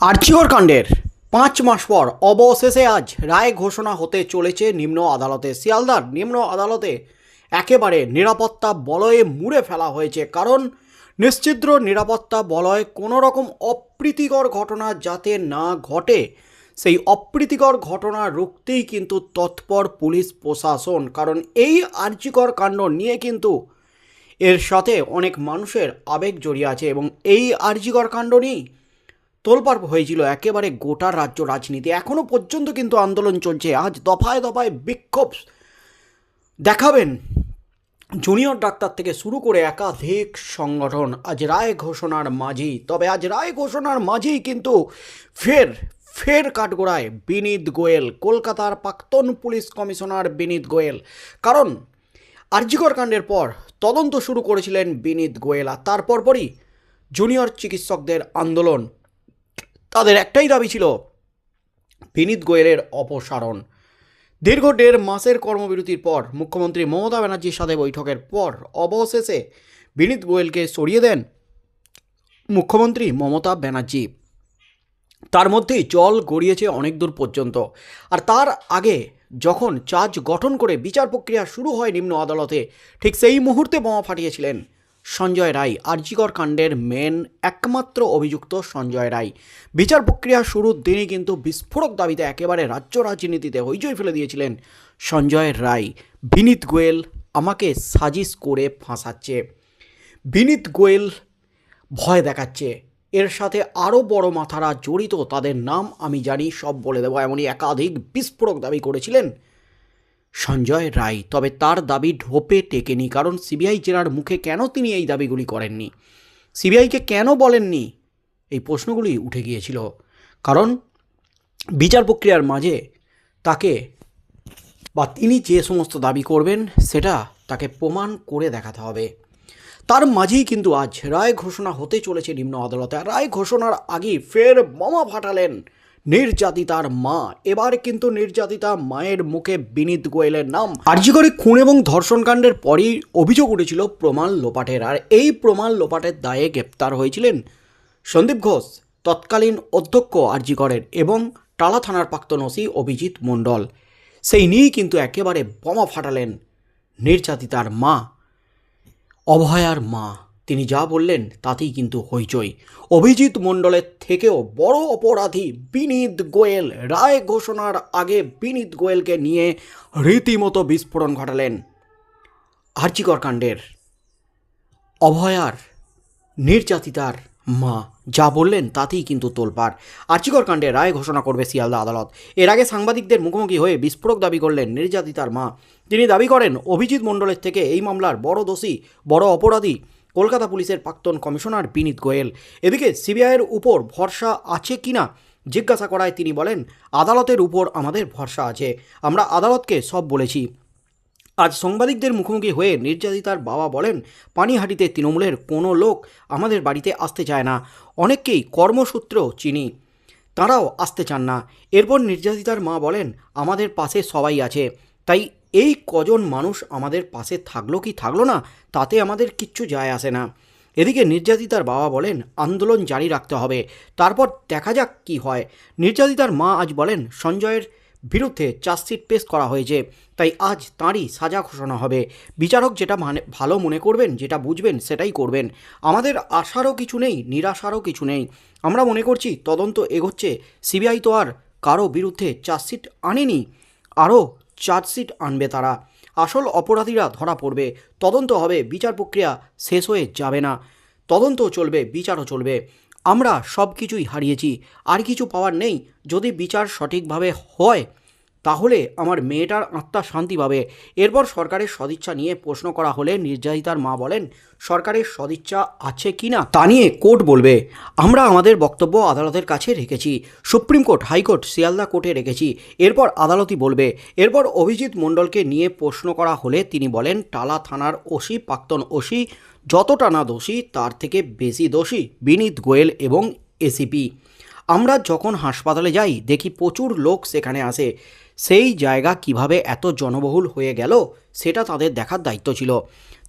আর্চিকর কাণ্ডের। পাঁচ মাস পর অবশেষে আজ রায় ঘোষণা হতে চলেছে নিম্ন আদালতে। শিয়ালদার নিম্ন আদালতে একেবারে নিরাপত্তা বলয়ে মুড়ে ফেলা হয়েছে, কারণ নিশ্চিদ্র নিরাপত্তা বলয় কোনো রকম অপ্রীতিকর ঘটনা যাতে না ঘটে, সেই অপ্রীতিকর ঘটনা রুখতেই কিন্তু তৎপর পুলিশ প্রশাসন, কারণ এই আর্চিকর কাণ্ড নিয়ে কিন্তু এর সাথে অনেক মানুষের আবেগ জড়িয়ে আছে এবং এই আর্জিকর কাণ্ড নিয়েই তোলপাড় হয়েছিল একেবারে গোটা রাজ্য রাজনীতি। এখনও পর্যন্ত কিন্তু আন্দোলন চলছে। আজ দফায় দফায় বিক্ষোভ। দেখাবেন। জুনিয়র ডাক্তার থেকে শুরু করে একাধিক সংগঠন আজ রায় ঘোষণার মাঝেই। তবে আজ রায় ঘোষণার মাঝেই কিন্তু ফের ফের কাঠগোড়ায় বিনীত গোয়েল। কলকাতার প্রাক্তন পুলিশ কমিশনার বিনীত গোয়েল। কারণ, আরজিকর কাণ্ডের পর তদন্ত শুরু করেছিলেন বিনীত গোয়েল। আর তারপর পরই জুনিয়র চিকিৎসকদের আন্দোলন তাদের একটাই দাবি ছিল বিনীত গোয়েলের অপসারণ। দীর্ঘ দেড় মাসের কর্মবিরতির পর মুখ্যমন্ত্রী মমতা ব্যানার্জির সাথে বৈঠকের পর অবশেষে বিনীত গোয়েলকে সরিয়ে দেন মুখ্যমন্ত্রী মমতা ব্যানার্জি। তার মধ্যেই জল গড়িয়েছে অনেক দূর পর্যন্ত। আর তার আগে যখন চার্জ গঠন করে বিচার প্রক্রিয়া শুরু হয় নিম্ন আদালতে, ঠিক সেই মুহূর্তে বোমা ফাটিয়েছিলেন। সঞ্জয় রায়, আরজিকর কাণ্ডের মেন একমাত্র অভিযুক্ত সঞ্জয় রায়। বিচার প্রক্রিয়া শুরুর দিনই কিন্তু বিস্ফোরক দাবিতে একেবারে রাজ্য রাজনীতিতে হইচই ফেলে দিয়েছিলেন সঞ্জয় রায়। বিনীত গোয়েল আমাকে সাজিশ করে ফাঁসাচ্ছে। বিনীত গোয়েল ভয় দেখাচ্ছে। এর সাথে আরও বড় মাথারা জড়িত, তাদের নাম আমি জানি, সব বলে দেবো। এমনই একাধিক বিস্ফোরক দাবি করেছিলেন সঞ্জয় রায়। তবে তার দাবি ঢোপে টেকেনি, কারণ সিবিআই জেরার মুখে কেন তিনি এই দাবিগুলি করেননি? সিবিআইকে কেন বলেননি? এই প্রশ্নগুলি উঠে গিয়েছিল। কারণ বিচার প্রক্রিয়ার মাঝে তাকে বা তিনি যে সমস্ত দাবি করবেন, সেটা তাকে প্রমাণ করে দেখাতে হবে। তার মাঝেই কিন্তু আজ রায় ঘোষণা হতে চলেছে নিম্ন আদালতে। রায় ঘোষণার আগেই ফের বোমা ফাটালেন নির্যাতিতার মা। এবার কিন্তু নির্যাতিতা মায়ের মুখে বিনীত গোয়েলের নাম। আর্যিকরে খুন এবং ধর্ষণকাণ্ডের পরই অভিযোগ উঠেছিল প্রমাণ লোপাটের। আর এই প্রমাণ লোপাটের দায়ে গ্রেপ্তার হয়েছিলেন সন্দীপ ঘোষ, তৎকালীন অধ্যক্ষ আর্যিকরের এবং টালা থানার প্রাক্তন ওসি অভিজিৎ মণ্ডল। সেই নিয়েই কিন্তু একেবারে বোমা ফাটালেন নির্যাতিতার মা, অভয়ার মা। তিনি যা বললেন তাতেই কিন্তু হইচই। অভিজিৎ মণ্ডলের থেকেও বড় অপরাধী বিনীত গোয়েল রায় ঘোষণার আগে বিনীত গোয়েলকে নিয়ে রীতিমতো বিস্ফোরণ ঘটালেন আর্চিকর কাণ্ডের। অভয়ার নির্যাতিতার মা, যা বললেন তাতেই কিন্তু তোলপার আর্চিকর কাণ্ডে রায় ঘোষণা করবে শিয়ালদা আদালত। এর আগে সাংবাদিকদের মুখোমুখি হয়ে বিস্ফোরক দাবি করলেন নির্যাতিতার মা। তিনি দাবি করেন, অভিজিৎ মণ্ডলের থেকে এই মামলার বড় দোষী, বড় অপরাধী কলকাতা পুলিশের প্রাক্তন কমিশনার বিনীত গোয়েল। এদিকে সিবিআইয়ের উপর ভরসা আছে কি না জিজ্ঞাসা করায় তিনি বলেন, আদালতের উপর আমাদের ভরসা আছে। আমরা আদালতকে সব বলেছি। আজ সাংবাদিকদের মুখোমুখি হয়ে নির্যাতিতার বাবা বলেন, পানিহাটিতে তৃণমূলের কোনো লোক আমাদের বাড়িতে আসতে চায় না। অনেককেই কর্মসূত্রেও চিনি, তারাও আসতে চান না। এরপর নির্যাতিতার মা বলেন, আমাদের পাশে সবাই আছে। তাই এই কজন মানুষ আমাদের পাশে থাকল কি থাকল না, তাতে আমাদের কিচ্ছু যায় আসে না। এদিকে নির্যাতিতার বাবা বলেন, আন্দোলন জারি রাখতে হবে। তারপর দেখা যাক কি হয়। নির্যাতিতার মা আজ বলেন, সঞ্জয়ের বিরুদ্ধে চার্জশিট পেশ করা হয়েছে, তাই আজ তাঁরই সাজা ঘোষণা হবে। বিচারক যেটা মানে ভালো মনে করবেন, যেটা বুঝবেন, সেটাই করবেন। আমাদের আশারও কিছু নেই, নিরাশারও কিছু নেই। আমরা মনে করছি তদন্ত এগোচ্ছে। সিবিআই তো আর কারও বিরুদ্ধে চার্জশিট আনেনি। আরও চার্জশিট আনবে তারা। আসল অপরাধীরা ধরা পড়বে। তদন্ত হবে, বিচার প্রক্রিয়া শেষ হয়ে যাবে না। তদন্ত চলবে, বিচারও চলবে। আমরা সব কিছুই হারিয়েছি, আর কিছু পাওয়ার নেই। যদি বিচার সঠিকভাবে হয় তাহলে আমার মেয়েটার আত্মা শান্তি পাবে। এরপর সরকারের সদিচ্ছা নিয়ে প্রশ্ন করা হলে নির্যাতিতার মা বলেন, সরকারের সদিচ্ছা আছে কি না? তা নিয়ে কোর্ট বলবে, আমরা আমাদের বক্তব্য আদালতের কাছে রেখেছি, সুপ্রিম কোর্ট, হাইকোর্ট, শিয়ালদা কোর্টে রেখেছি। এরপর আদালতই বলবে, এরপর অভিজিৎ মণ্ডলকে নিয়ে প্রশ্ন করা হলে তিনি বলেন, টালা থানার ওসি, প্রাক্তন ওসি, যতটা না দোষী, তার থেকে বেশি দোষী, বিনীত গোয়েল এবং এসিপি। আমরা যখন হাসপাতালে যাই, দেখি প্রচুর লোক সেখানে আসে। সেই জায়গা কীভাবে এত জনবহুল হয়ে গেল সেটা তাদের দেখার দায়িত্ব ছিল।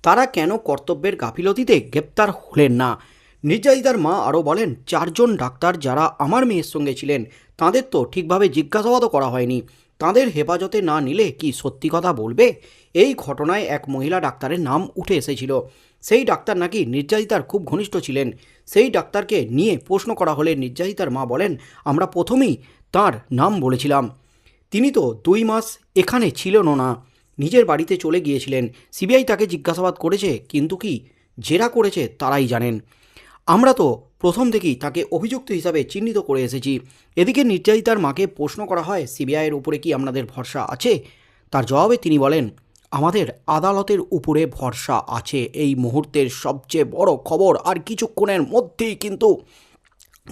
তারা কেন কর্তব্যের গাফিলতিতে গ্রেপ্তার হলেন না? নির্যাতিতার মা আরও বলেন, চারজন ডাক্তার যারা আমার মেয়ের সঙ্গে ছিলেন, তাদের তো ঠিকভাবে জিজ্ঞাসাবাদও করা হয়নি। তাদের হেফাজতে না নিলে কি সত্যি কথা বলবে? এই ঘটনায় এক মহিলা ডাক্তারের নাম উঠে এসেছিল। সেই ডাক্তার নাকি নির্যাতিতার খুব ঘনিষ্ঠ ছিলেন। সেই ডাক্তারকে নিয়ে প্রশ্ন করা হলে নির্যাতিতার মা বলেন, আমরা প্রথমেই তার নাম বলেছিলাম। তিনি তো দুই মাস এখানে ছিলেনও না। নিজের বাড়িতে চলে গিয়েছিলেন। সিবিআই তাকে জিজ্ঞাসাবাদ করেছে, কিন্তু কি জেরা করেছে তারাই জানেন। আমরা তো প্রথম থেকেই তাকে অভিযুক্ত হিসাবে চিহ্নিত করে এসেছি। এদিকে নির্যাতিতার মাকে প্রশ্ন করা হয়, সিবিআইয়ের উপরে কি আপনাদের ভরসা আছে? তার জবাবে তিনি বলেন, আমাদের আদালতের উপরে ভরসা আছে। এই মুহূর্তের সবচেয়ে বড় খবর আর কিছুক্ষণের মধ্যেই কিন্তু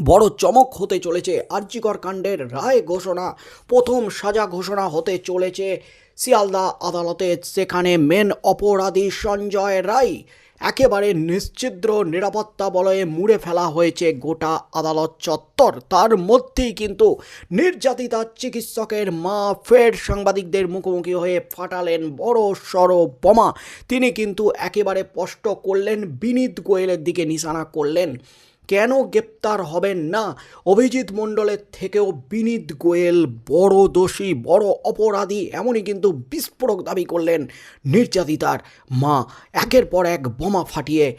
বড় চমক হতে চলেছে আর্যিকর কাণ্ডের রায় ঘোষণা। প্রথম সাজা ঘোষণা হতে চলেছে শিয়ালদা আদালতে, সেখানে মেন অপরাধী সঞ্জয় রায় একেবারে নিশ্চিদ্র নিরাপত্তা বলয়ে মুড়ে ফেলা হয়েছে গোটা আদালত চত্বর। তার মধ্যেই কিন্তু নির্যাতিতা চিকিৎসকের মা ফের সাংবাদিকদের মুখোমুখি হয়ে ফাটালেন বড় সড় বোমা। তিনি কিন্তু একেবারে স্পষ্ট করলেন, বিনীত গোয়েলের দিকে নিশানা করলেন। কেন গ্রেপ্তার হবেন না? অভিজিৎ মণ্ডলের থেকেও বিনীত গোয়েল, বড় দোষী, বড় অপরাধী, এমনই কিন্তু বিস্ফোরক দাবি করলেন নির্যাতিতার মা। একের পর এক বোমা ফাটিয়ে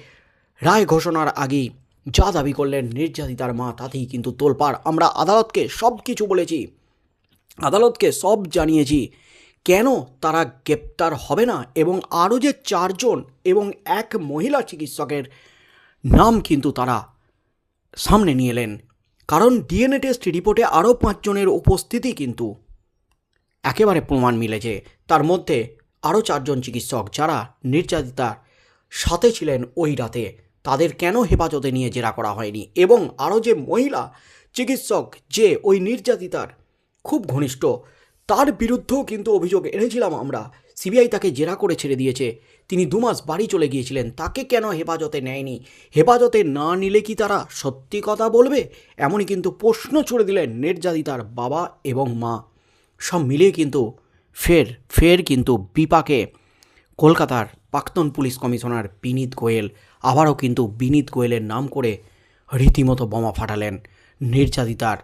রায় ঘোষণার আগেই যা দাবি করলেন নির্যাতিতার মা, তাতেই কিন্তু তোলপাড়। আমরা আদালতকে সব কিছু বলেছি। আদালতকে সব জানিয়েছি। কেন তারা গ্রেপ্তার হবে না? এবং আরও যে চারজন এবং এক মহিলা চিকিৎসকের নাম কিন্তু তারা সামনে নিয়ে এলেন। কারণ ডিএনএ টেস্ট রিপোর্টে আরও পাঁচজনের উপস্থিতি কিন্তু। একেবারে প্রমাণ মিলেছে তার মধ্যে আরও চারজন চিকিৎসক যারা নির্যাতিতার সাথে ছিলেন ওই রাতে, তাদের কেন হেফাজতে নিয়ে জেরা করা হয়নি? এবং আরও যে মহিলা চিকিৎসক যে ওই নির্যাতিতার খুব ঘনিষ্ঠ, তার বিরুদ্ধেও কিন্তু অভিযোগ এনেছিলাম আমরা। সিবিআই তাকে জেরা করে ছেড়ে দিয়েছে। তিনি দু মাস বাড়ি চলে গিয়েছিলেন। তাকে কেন হেফাজতে নেয়নি? হেফাজতে না নিলে কি তারা সত্যি কথা বলবে? এমনই কিন্তু প্রশ্ন ছুড়ে দিলেন নির্যাতিতার বাবা এবং মা। সব মিলিয়ে কিন্তু ফের ফের কিন্তু বিপাকে কলকাতার প্রাক্তন পুলিশ কমিশনার বিনীত গোয়েল আবারও কিন্তু বিনীত গোয়েলের নাম করে রীতিমতো বোমা ফাটালেন নির্যাতিতার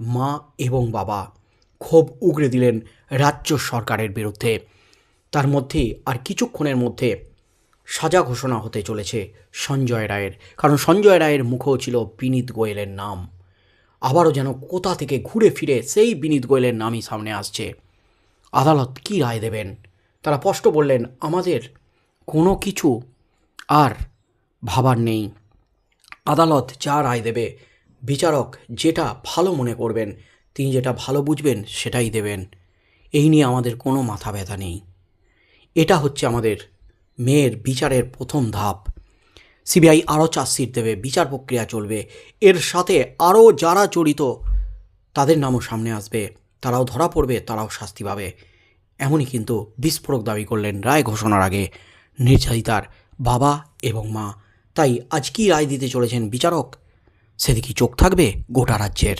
মা এবং বাবা। ক্ষোভ উগড়ে দিলেন রাজ্য সরকারের বিরুদ্ধে। তার মধ্যে আর কিছুক্ষণের মধ্যে সাজা ঘোষণা হতে চলেছে সঞ্জয় রায়ের। কারণ সঞ্জয় রায়ের মুখেও ছিল বিনীত গোয়েলের নাম। আবারও যেন কোথা থেকে ঘুরে ফিরে সেই বিনীত গোয়েলের নামই সামনে আসছে। আদালত কী রায় দেবেন? তারা স্পষ্ট বললেন, আমাদের কোনো কিছু আর ভাবার নেই। আদালত যা রায় দেবে, বিচারক যেটা ভালো মনে করবেন, তিনি যেটা ভালো বুঝবেন, সেটাই দেবেন। এই নিয়ে আমাদের কোনো মাথা ব্যথা নেই। এটা হচ্ছে আমাদের মেয়ের বিচারের প্রথম ধাপ। সিবিআই আরও চার্জশিট দেবে, বিচার প্রক্রিয়া চলবে। এর সাথে আরও যারা জড়িত, তাদের নামও সামনে আসবে। তারাও ধরা পড়বে, তারাও শাস্তি পাবে। এমনই কিন্তু বিস্ফোরক দাবি করলেন রায় ঘোষণার আগে নির্যাতিতার বাবা এবং মা। তাই আজ কী রায় দিতে চলেছেন বিচারক? সেদিকে চোখ থাকবে গোটা রাজ্যের।